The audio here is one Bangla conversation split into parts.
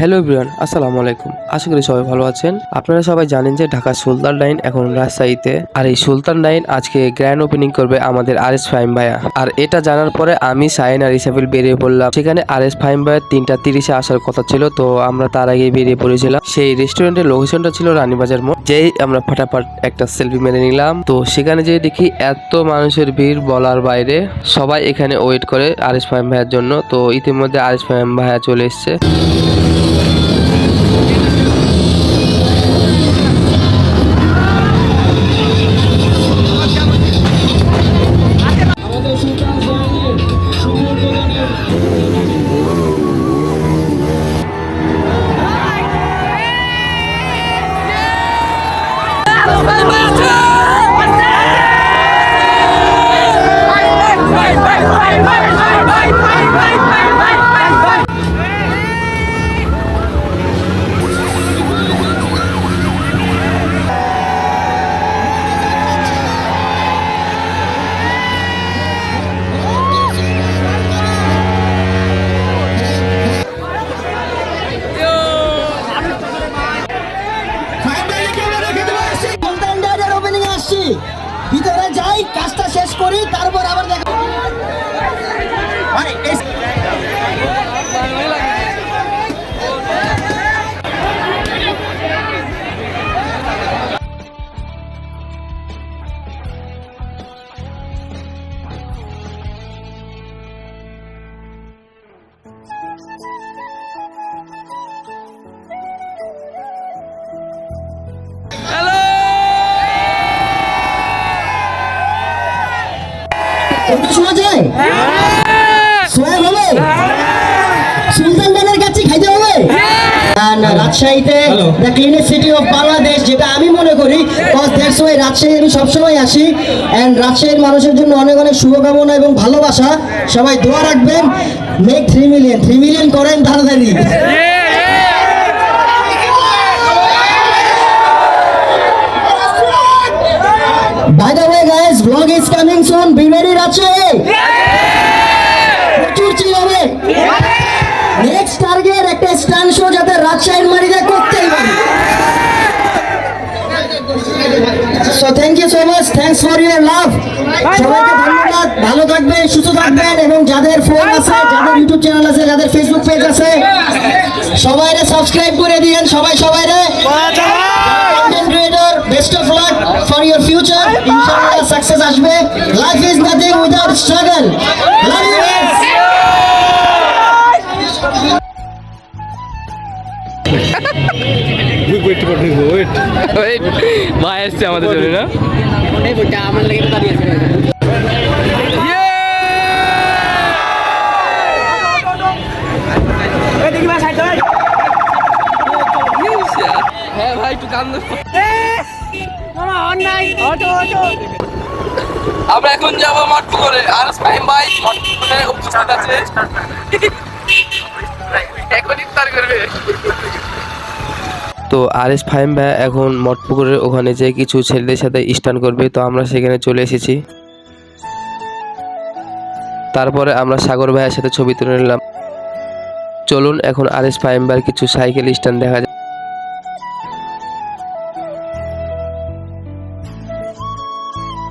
হ্যালো এভরিওয়ান, আসসালামু আলাইকুম। আশা করি সবাই ভালো আছেন। আপনারা সবাই জানেন যে ঢাকা সুলতান লাইন এখন রাজশাহীতে। আর এই সুলতান লাইন আজকে গ্র্যান্ড ওপেনিং করবে আমাদের আর এস ফাইম ভাইয়া। আর এটা জানার পরে আমি সাইন আর ইসাফিল বেরিয়ে পড়লাম। সেখানে আর এস ফাইম ভাইয়া তিনটা তিরিশে আসার কথা ছিল, তো আমরা তার আগে বেরিয়ে পড়েছিলাম। সেই রেস্টুরেন্টের লোকেশনটা ছিল রানীবাজার মোড়, যেই আমরা ফাটাফাট একটা সেলফি মেরে নিলাম। তো সেখানে যে দেখি এত মানুষের ভিড় বলার বাইরে। সবাই এখানে ওয়েট করে আর এস ফাইম ভাইয়ের জন্য। তো ইতিমধ্যে আর এস ফাইম ভাইয়া চলে এসছে। সুলতান করি তারপর এটা শোনা যায়? সোয়াব হবে সুলতান ডানের কাছে খাইতে হবে? না, না রাজশাহীতে the cleanest city of Bangladesh যেটা আমি মনে করি কজ দ্যাটস ওয়াই রাজশাহী আমি সবসময় আসি। অ্যান্ড রাজশাহীর মানুষের জন্য অনেক অনেক শুভকামনা এবং ভালোবাসা। সবাই দোয়া রাখবেন। Make three million three million করেন তাড়াতাড়ি। Ready, Rajshahi. প্রচুর চিল হবে। নেক্সট টার্গেট একটা স্টান শো যাতে রাজশাহীর মাটিতে করতেই পারি। So thank you so much thanks for your love সবাইকে ধন্যবাদ। ভালো থাকবেন সুস্থ থাকবেন এবং যাদের ফোন আছে যাদের ইউটিউব চ্যানেল আছে যাদের ফেসবুক পেজ আছে সবাইরে সাবস্ক্রাইব করে দিয়েন সবাই সবাইরে। ইউর ফিউচার ইনশাআল্লাহ সাকসেস আসবে। Life is nothing without struggle love you ভাই আসছে আমাদের জন্য না? হ্যাঁ ভাই একটু কান আমরা এখন যাব মটপুকুরে। আর ফাইম ভাই মটপুকুরে উপস্থিত আছে। এখন ইফতার করবে। তো আর এস ফাইম ভাই এখন মটপুকুরের ওখানে যে কিছু ছেলেদের সাথে স্টান করবে তো আমরা সেখানে চলে এসেছি। তারপরে আমরা সাগর ভাইয়ের সাথে ছবি তুলে নিলাম। চলুন এখন আর এস ফাইম ভাইয়ের কিছু সাইকেল স্ট্যান্ড দেখা যায়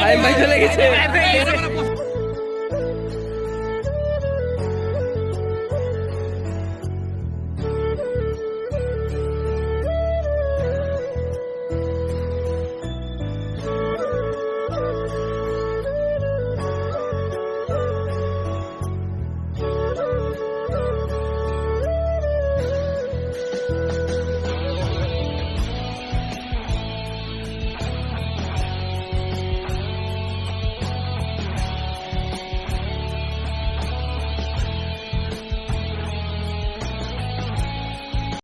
সাইম ভাই চলে গেছে।